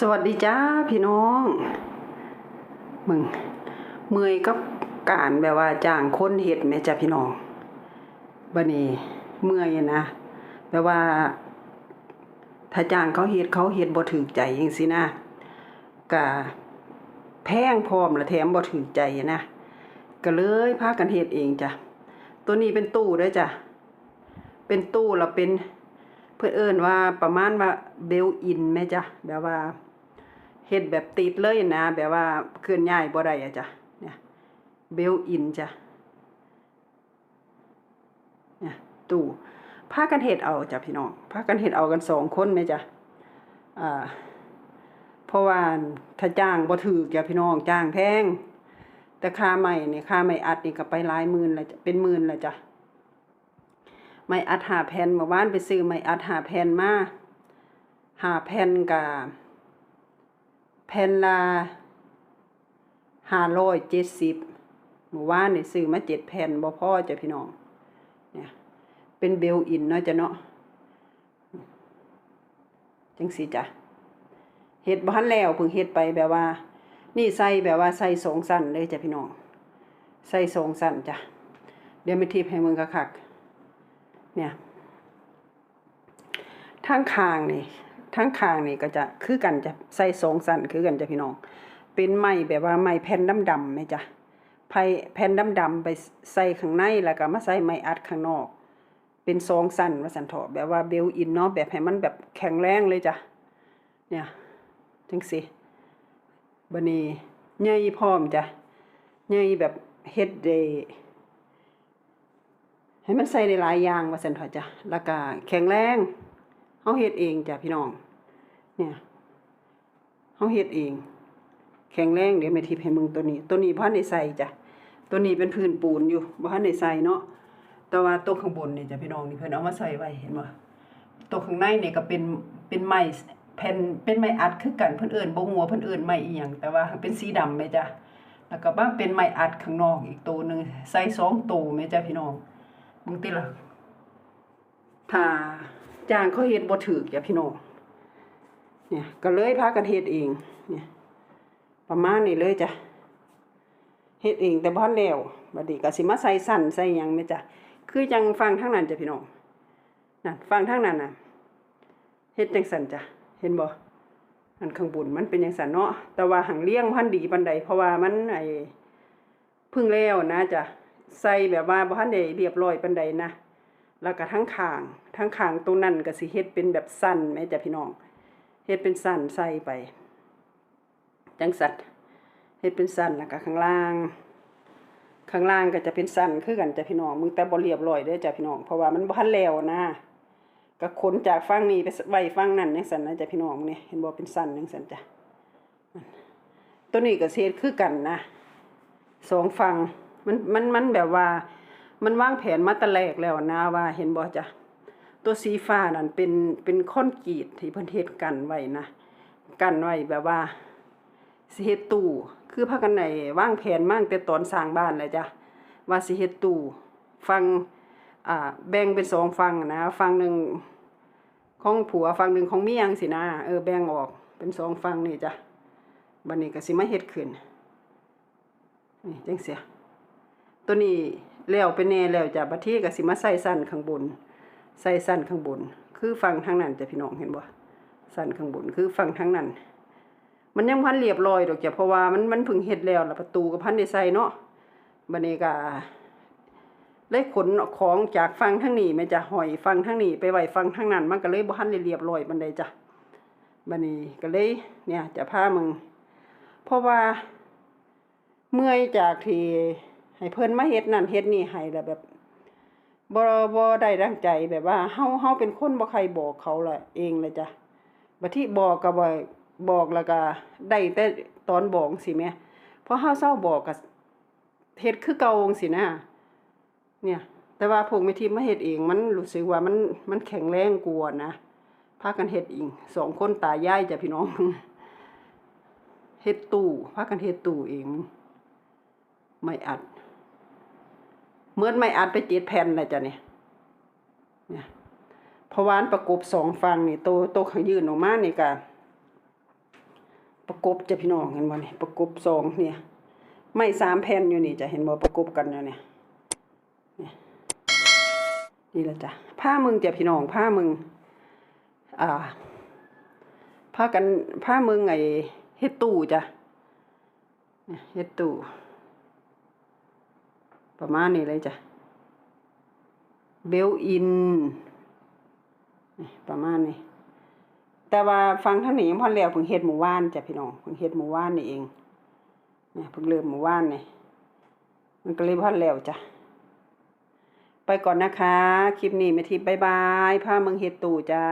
สวัสดีจ้าพี่น้อง มึง เมื่อยกับการแบบว่าจ้างคนเฮ็ดแม่จ้าพี่น้องบัดนี้เมื่อยนะแบบว่า ถ้าจ้างเขาเฮ็ดเขาเฮ็ดบ่ถูกใจจังซี่นะก็แพงพร้อมละแถมบ่ถูกใจนะก็เลยพากันเฮ็ดเองจ้ะตัวนี้เป็นตู้ด้อจ้ะเป็นตู้แล้วเป็นเพื่นเอิ้นว่าประมาณว่าเบลอินแม่จ้ะแบบว่า เฮ็ดแบบติดเลยนะ แบบว่าเคลื่อนย้ายบ่ได้อะจ้ะเนี่ยเบลอินจ้ะเนี่ยตู้พากันเฮ็ดเอาจ้ะพี่น้องพากันเฮ็ดเอากันสองคนแม่จ้ะอ่าเพราะว่าถ้าจ้างบ่ถูกจ้ะพี่น้องจ้างแพงแต่ค่าใหม่เนี่ยค่าใหม่อัดนี่ก็ไปหลายหมื่นแล้วจ้ะเป็นหมื่นแล้วจ้ะไม่อัดหาแผ่นเมื่อวานไปซื้อไม่อัดหาแผ่นมาหาแผ่นกับ แผ่นละห้าร้อยเจ็ดสิบเมื่อวานนี่ซื้อมาเจ็ดแผ่นบ่พ่อจ้ะพี่น้องเนี่ยเป็นเบลอินเนาะจ้ะเนาะจังสีจ้ะเฮ็ดบ้านแล้วเพิ่งเฮ็ดไปแบบว่า นี่ใส่แบบว่าใส่สองสั้นเลยจ้ะพี่น้องใส่สองสั้นจ้ะเดี๋ยวไปทิปให้มึงกระคักเนี่ยทั้งคางนี่ ทั้งคางนี่ก็จะคือกันจะใส่สองสันคือกันจะพี่น้อง เป็นไม้แบบว่าไม้แผ่นดำๆไหมจ้ะไผ่แผ่นดำๆไปใส่ข้างในแล้วก็มาใส่ไม้อัดข้างนอก เป็นสองสันว่าสันเถาะแบบว่าเบลอินเนาะแบบให้มันแบบแข็งแรงเลยจ้ะเนี่ยจังสิบันนี้ใหญ่พร้อมจ้ะใหญ่แบบเฮ็ดเดให้มันใส่ได้หลายอย่างว่าซั่นเถอะจ้ะแล้วก็แข็งแรงเฮาเฮ็ดเองจ้ะพี่น้อง เนี่ยเฮาเฮ็ดเอง แข็งแรงเดี๋ยวแม่ทิพย์ให้มึงตัวนี้ ตัวนี้บ่ทันได้ใส่จ้ะตัวนี้เป็นพื้นปูนอยู่บ่ทันได้ใส่เนาะแต่ว่าตัวข้างบนเนี่ยจ้ะพี่น้องนี่เพิ่นเอามาใส่ไว้เห็นบ่ตัวข้างในเนี่ยก็เป็นเป็นไม้แผ่นเป็นไม้อัดคือกันเพิ่นเอิ้นบ่ฮู้ว่าเพิ่นเอิ้นไม้อีหยังแต่ว่าเป็นสีดำแม่จ้ะแล้วก็บ้างเป็นไม้อัดข้างนอกอีกตัวหนึงใส่สองตัวแม่จ้ะพี่น้องมึงติล่ะถ้าจ้างเขาเฮ็ดบ่ถูกจ้ะพี่น้อง เนี่ยก็เลยพากันเฮ็ดเอง เนี่ย ประมาณนี้เลยจ้ะเฮ็ดเองแต่บ่ทันแล้วบัดนี้ก็สิมาใส่สั่นใส่ยังแม่จ้ะคือจังฟังทางนั้นจ้ะพี่น้องนั่นฟังทางนั้นน่ะเฮ็ดจังสั่นจ้ะเห็นบ่อันข้างบนมันเป็นจังสั่นเนาะแต่ว่าหังเลี้ยงพันดีปานใดเพราะว่ามันไอ้พึ่งแล้วนะจ้ะใส่แบบว่าบ่ทันได้เรียบร้อยปานใดนะแล้วก็ทั้งข้างทั้งข้างตรงนั้นก็สิเฮ็ดเป็นแบบสั้นแม่จ้ะพี่น้อง เฮ็ดเป็นสั้นใส่ไป จังสัตว์เฮ็ดเป็นสั้นแล้วก็ข้างล่าง ข้างล่างก็จะเป็นสั้นคือกันจ้ะพี่น้องมึงแต่บ่เรียบร้อยเด้อจ้ะพี่น้องเพราะว่ามันบ่ทันแล้วนะก็ขนจากฝั่งนี้ไปไว้ฝั่งนั้นจังซั่นนะจ้ะพี่น้องนี่เห็นบ่เป็นสั้นจังซั่นจ้ะตัวนี้ก็เฮ็ดคือกันนะสองฝั่งมันมันมันแบบว่า มันวางแผนมาตะแรกแล้วนะว่าเห็นบ่จ้ะ ตัวสีฟ้านั่นเป็นเป็นคอนกรีตที่เพิ่นเฮ็ดกันไว้นะกันไว้แบบว่าสิเฮ็ดตู้คือพากันไหนว่างแผนมาตั้งแต่ตอนสร้างบ้านเลยจ้ะว่าสิเฮ็ดตู้ฝั่งอ่าแบ่งเป็นสองฝั่งนะฝั่งหนึ่งของผัวฝั่งหนึ่งของเมียงสินะเออแบ่งออกเป็นสองฝั่งนี่จ้ะบัดนี้ก็สิมาเฮ็ดขึ้นนี่จังเสียตัวนี้แล้วไปแน่แล้วจ้ะบัดทีก็สิมาใส่สั้นข้างบน ใส่สั้นข้างบน คือฟังทางนั้นจะพี่น้องเห็นบ่สั้นข้างบนคือฟังทางนั้น มันยังพันเรียบร้อยดอกจ้ะเพราะว่ามันมันพิ่งเฮ็ดแล้วละประตูก็พันได้ใส่เนาะบัดนี้ก็เลยขนของจากฟังทางนี้ม่จะหอยฟังทางนี้ไปไหวฟังทางนั้น มันก็เลยบ่ทันเรียบร้อยปานใดจ้ะบัดนี้ก็เลยเนี่ยจะพามึงเพราะว่าเมื่อยจากที่ให้เพิ่นมาเฮ็ดนั่นเฮ็ดนี่ให้แล้วแบบ บ่บ่ได้ดังใจแบบว่าเฮาเฮาเป็นคนบ่ใครบอกเขาละเองเลยจ้ะบัดที่บอกก็บ่บอกแล้วก็ได้แต่ตอนบอกสิแม่พอเฮาเศร้าบอกก็เฮ็ดคือเก่าจังซี่นะเนี่ย แต่ว่าพวกแม่ทีมมาเฮ็ดเอง มันรู้สึกว่ามันมันแข็งแรงกว่านะพากันเฮ็ดเองสองคนตายายจ้ะพี่น้องเฮ็ดตู้พากันเฮ็ดตู้เอง ไม่อัด เหมื่อไม่อัดไปเจ็ดแผ่นเลยจ้ะเนี่ยเนี่ยพวาอันประกบสองฟังนี่โตโตข้างยืนออกมานี่ก็ประกบจะพี่น้องเห็นบ่นี่ยประกบสองเนี่ย ไม่สามแผ่นอยู่นี่จะเห็นบ่ประกบกันอยู่เนี่ยนี่ละจ้ะผ้ามึงจะพี่น้องผ้ามึง อ่าผ้ากันผ้ามึงไอ้เฮ็ดตู้จ้ะเนี่ยเฮ็ดตู้ ประมาณนี้เลยจ้ะเบลอินประมาณนี้ แต่ว่าฟังท่านี้ยังพอแล้วเพิ่งเฮ็ดหมู่บ้านจ้ะพี่น้องเพิ่งเฮ็ดหมู่บ้านนี่เองเนี่ยเพิ่งเริ่มหมู่บ้านนี่มันก็เลยพอแล้วจ้ะไปก่อนนะคะ คลิปนี้แม่ทิพย์บายบายพาเมืองเฮ็ดตู่จ้า